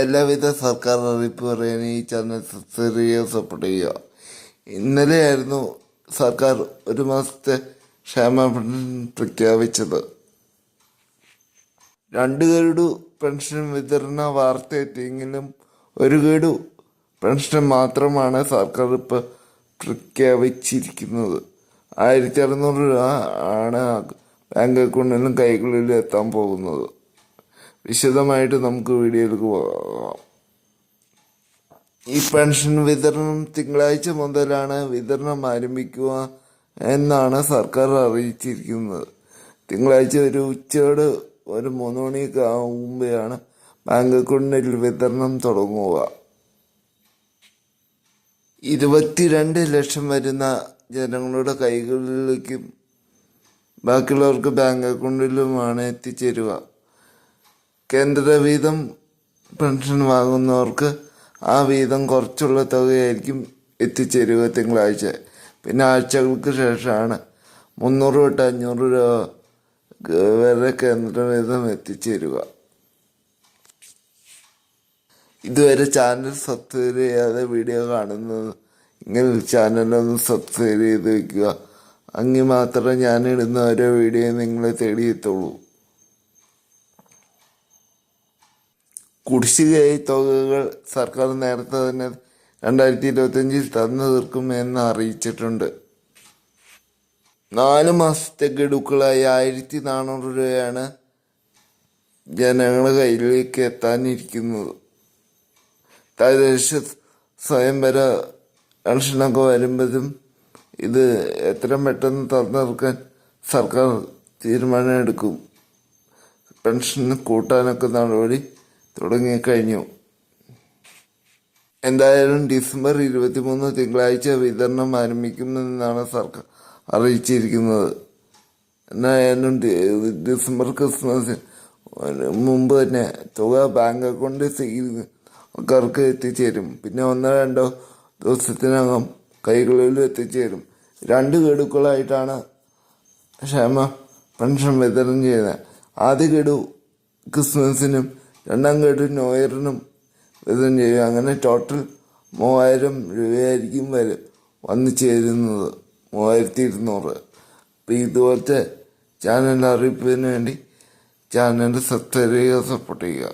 എല്ലാവിധ സർക്കാർ അറിയിപ്പ് പറയാൻ ഈ ചാനൽ സബ്സ്ക്രൈബ് സപ്പോർട്ട് ചെയ്യുക. ഇന്നലെയായിരുന്നു സർക്കാർ ഒരു മാസത്തെ ക്ഷേമ പ്രഖ്യാപിച്ചത്. രണ്ട് ഗഡു പെൻഷൻ വിതരണ വാർത്ത എത്തിയെങ്കിലും ഒരു ഗഡു പെൻഷൻ മാത്രമാണ് സർക്കാർ ഇപ്പോൾ പ്രഖ്യാപിച്ചിരിക്കുന്നത്. ആയിരത്തി അറുന്നൂറ് രൂപ ആണ് ബാങ്ക് അക്കൗണ്ടിലും കൈകളിലും എത്താൻ പോകുന്നത്. വിശദമായിട്ട് നമുക്ക് വീഡിയോയിലേക്ക് പോകാം. ഈ പെൻഷൻ വിതരണം തിങ്കളാഴ്ച മുതലാണ് വിതരണം ആരംഭിക്കുക എന്നാണ് സർക്കാർ അറിയിച്ചിരിക്കുന്നത്. തിങ്കളാഴ്ച ഒരു ഉച്ചയോട് ഒരു മൂന്ന് മണിയൊക്കെ ആകുമ്പോഴാണ് ബാങ്ക് അക്കൗണ്ടിൽ വിതരണം തുടങ്ങുക. ഇരുപത്തിരണ്ട് ലക്ഷം വരുന്ന ജനങ്ങളുടെ കൈകളിലേക്കും ബാക്കിയുള്ളവർക്ക് ബാങ്ക് അക്കൗണ്ടിലുമാണ് എത്തിച്ചേരുക. കേന്ദ്ര വീതം പെൻഷൻ വാങ്ങുന്നവർക്ക് ആ വീതം കുറച്ചുള്ള തുകയായിരിക്കും എത്തിച്ചേരുക തിങ്കളാഴ്ച. പിന്നെ ആഴ്ചകൾക്ക് ശേഷമാണ് മുന്നൂറ് തൊട്ട് അഞ്ഞൂറ് രൂപ വരെ കേന്ദ്ര വീതം എത്തിച്ചേരുക. ഇതുവരെ ചാനൽ സബ്സ്ക്രൈബ് ചെയ്യാതെ വീഡിയോ കാണുന്നത് ഇങ്ങനെ ചാനലൊന്ന് സബ്സ്ക്രൈബ് ചെയ്ത് വയ്ക്കുക അങ്ങി മാത്രമേ ഞാനിടുന്ന ഓരോ വീഡിയോ നിങ്ങളെ തേടിയെത്തുള്ളൂ കുടിശ്ശികയായി തുകകൾ സർക്കാർ നേരത്തെ തന്നെ രണ്ടായിരത്തി ഇരുപത്തഞ്ചിൽ തന്നു തീർക്കുമെന്ന് അറിയിച്ചിട്ടുണ്ട്. നാല് മാസത്തെ ഗഡുക്കളായി ആയിരത്തി നാനൂറ് രൂപയാണ് ജനങ്ങളുടെ കയ്യിലേക്ക് എത്താനിരിക്കുന്നത്. തദ്ദേശ സ്വയംവര പെൻഷനൊക്കെ വരുമ്പോഴും ഇത് എത്രയും പെട്ടെന്ന് തന്നിറക്കാൻ സർക്കാർ തീരുമാനമെടുക്കും. പെൻഷൻ കൂട്ടാനൊക്കെ നടപടി തുടങ്ങിക്കഴിഞ്ഞു എന്തായാലും ഡിസംബർ ഇരുപത്തിമൂന്ന് തിങ്കളാഴ്ച വിതരണം ആരംഭിക്കുമെന്നാണ് സർക്കാർ അറിയിച്ചിരിക്കുന്നത്. എന്നായാലും ഡിസംബർ ക്രിസ്മസ് മുമ്പ് തന്നെ തുക ബാങ്ക് അക്കൗണ്ടിൽ സ്വീകർക്ക് എത്തിച്ചേരും. പിന്നെ ഒന്നോ രണ്ടോ ദിവസത്തിനകം കൈകളിൽ എത്തിച്ചേരും. രണ്ട് ഗഡുക്കളായിട്ടാണ് ക്ഷേമ പെൻഷൻ വിതരണം ചെയ്യുന്നത്. ആദ്യ ഗഡു ക്രിസ്മസിനും രണ്ടാം ഗഡു നോയറിനും വിതരണം ചെയ്യും. അങ്ങനെ ടോട്ടൽ മൂവായിരം രൂപയായിരിക്കും വരെ വന്നു ചേരുന്നത്. മൂവായിരത്തി ഇരുന്നൂറ് അപ്പം ഇതുപോലത്തെ ചാനൽ അറിയിപ്പതിന് വേണ്ടി ചാനൽ സബ്സ്ക്രൈബ് ചെയ്യുക സപ്പോർട്ട് ചെയ്യുക.